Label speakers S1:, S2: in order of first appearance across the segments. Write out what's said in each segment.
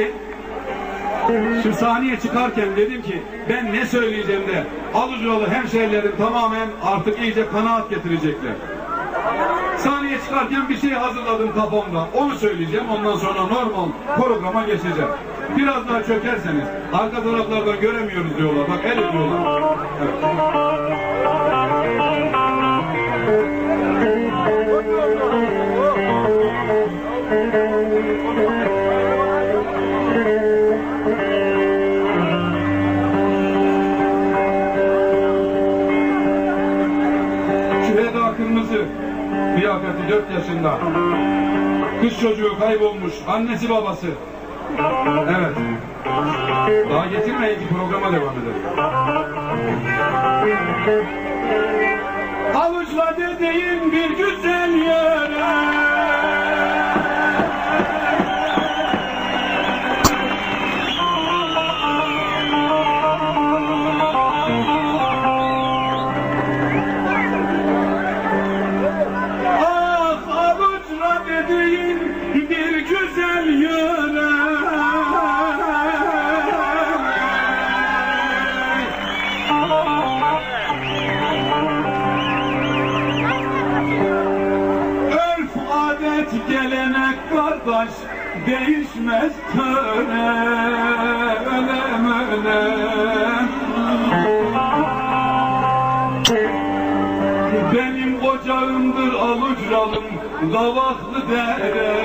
S1: dinleyin. Şu sahneye çıkarken dedim ki ben ne söyleyeceğim de Alıcıoğlu hemşehrilerim tamamen artık iyice kanaat getirecekler. Sahneye çıkarken bir şey hazırladım kafamda. Onu söyleyeceğim. Ondan sonra normal programa geçeceğim. Biraz daha çökerseniz arka taraflardan göremiyoruz diyorlar. Bak el ediyorlar. Evet. Liyakati 4 yaşında. Kız çocuğu kaybolmuş. Annesi babası. Evet. Daha getirmeyin ki programa devam edelim. Avuçla dediğin bir güzel yere adet gelenek kardeş değişmez töre. Ölem ölem Benim ocağımdır alucralım Davaklı dere.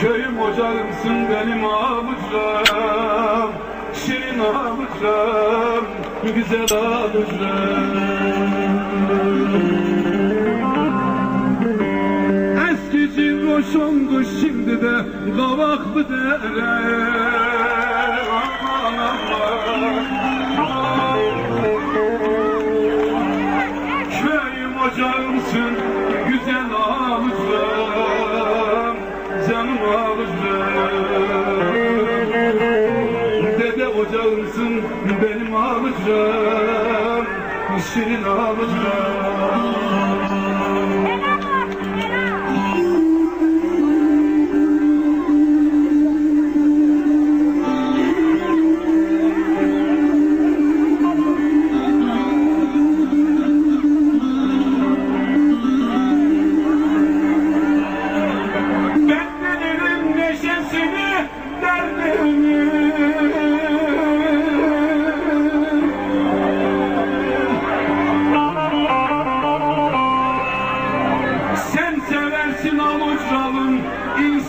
S1: Köyüm ocağımsın benim avucram Şirin avucram Güzel avucram Eskici roşondu şimdi de Kavaklı dere Köyüm ocağımsın güzel avucum Canım avucum Ocağımsın benim avucum Şirin avucum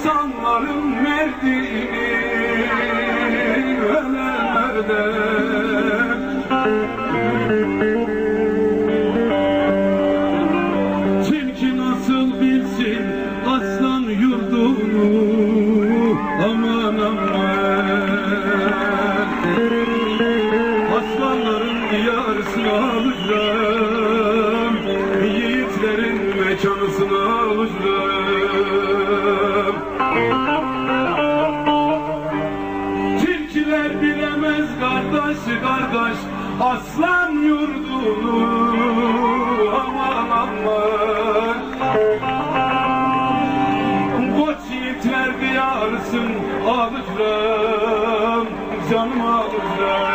S1: insanların merdiğini Ölelerde Tilki nasıl bilsin aslan yurdunu aman aman. Aslanların diyarısını alacağım Yiğitlerin mekanısını alacağım kardeş kardeş Aslan yurdunu. Aman aman Koç yiğitler diyarısın alacağım Canım alacağım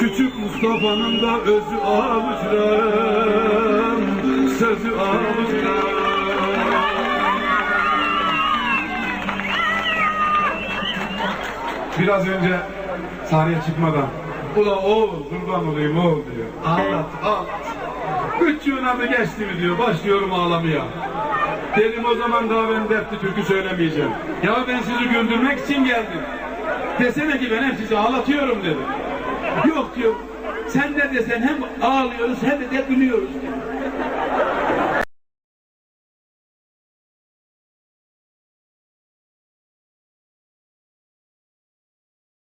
S1: Küçük Mustafa'nın da özü alacağım Sözü alacağım Biraz önce sahneye çıkmadan Ula oğul kurban olayım oğul diyor. Ağlat ağlat. Üç adı geçti mi diyor. Başlıyorum ağlamaya. Dedim o zaman daha ben dertli türkü söylemeyeceğim. Ya ben sizi güldürmek için geldim. Desene ki ben hep sizi ağlatıyorum dedim. Yok diyor. Sen ne desen hem ağlıyoruz hem de gülüyoruz. diyor.